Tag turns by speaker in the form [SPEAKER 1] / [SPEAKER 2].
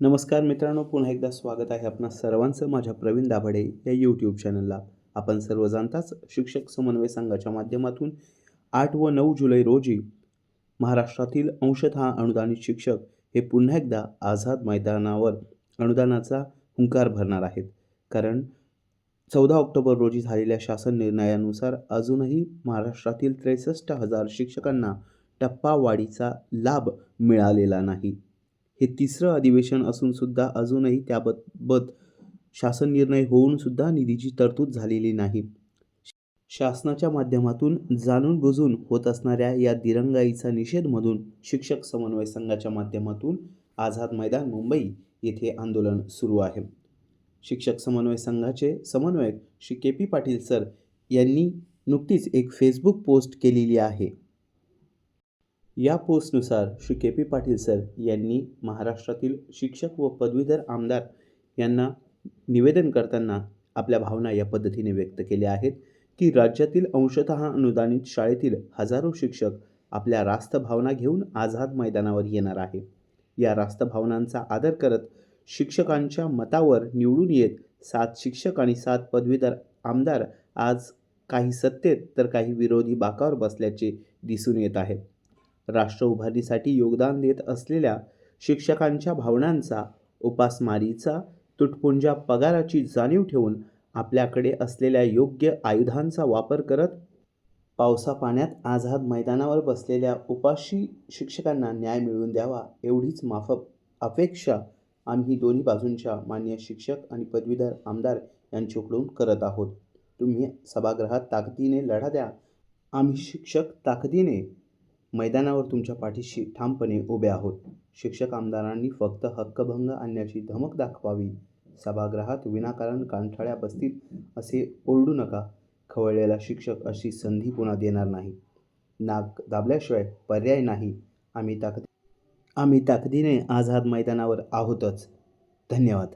[SPEAKER 1] नमस्कार मित्रांनो पुन्हा एकदा स्वागत आहे आपणा सर्वांचं माझ्या प्रवीण दाभाडे या यूट्यूब चॅनलला आपण सर्व जाणताच शिक्षक समन्वय संघाच्या माध्यमातून आठ व नऊ जुलै रोजी महाराष्ट्रातील अंशतः अनुदानित शिक्षक हे पुन्हा एकदा आझाद मैदानावर अनुदानाचा हुंकार भरणार आहेत. कारण चौदा ऑक्टोबर रोजी झालेल्या शासन निर्णयानुसार अजूनही महाराष्ट्रातील त्रेसष्ट हजार शिक्षकांना टप्पावाढीचा लाभ मिळालेला नाही. हे तिसरं अधिवेशन असून सुद्धा अजूनही त्याबाबत शासन निर्णय होऊन सुद्धा निधीची तरतूद झालेली नाही. शासनाच्या माध्यमातून जाणून बुजून होत असणाऱ्या या दिरंगाईचा निषेधमधून शिक्षक समन्वय संघाच्या माध्यमातून आझाद मैदान मुंबई येथे आंदोलन सुरू आहे. शिक्षक समन्वय संघाचे समन्वयक Shri K P Patil sir यांनी नुकतीच एक फेसबुक पोस्ट केलेली आहे. या पोस्टनुसार Shri K P Patil sir यांनी महाराष्ट्रातील शिक्षक व पदवीधर आमदार यांना निवेदन करताना आपल्या भावना या पद्धतीने व्यक्त केल्या आहेत की राज्यातील अंशतः अनुदानित शाळेतील हजारो शिक्षक आपल्या रास्त भावना घेऊन आझाद मैदानावर येणार आहे या रास्त भावनांचा आदर करत शिक्षकांच्या मतावर निवडून येत सात शिक्षक आणि सात पदवीधर आमदार आज काही सत्तेत तर काही विरोधी बाकावर बसल्याचे दिसून येत आहे. राष्ट्र उभारणीसाठी योगदान देत असलेल्या शिक्षकांच्या भावनांचा उपासमारीचा तुटपुंजा पगाराची जाणीव ठेवून आपल्याकडे असलेल्या योग्य आयुधांचा वापर करत पावसा पाण्यात आझाद मैदानावर बसलेल्या उपाशी शिक्षकांना न्याय मिळवून द्यावा एवढीच माफक अपेक्षा आम्ही दोन्ही बाजूंच्या मान्य शिक्षक आणि पदवीधर आमदार यांच्याकडून करत आहोत. तुम्ही सभागृहात ताकदीने लढा द्या. आम्ही शिक्षक ताकदीने मैदानावर तुमच्या पाठीशी ठामपणे उभे आहोत. शिक्षक आमदारांनी फक्त हक्कभंग आणण्याची धमक दाखवावी. सभागृहात विनाकारण कांठाळ्या बसतील असे ओरडू नका. खवळलेला शिक्षक अशी संधी पुन्हा देणार नाही. नाक दाबल्याशिवाय पर्याय नाही. आम्ही ताकदी आम्ही ताकदीने आझाद मैदानावर आहोतच. धन्यवाद.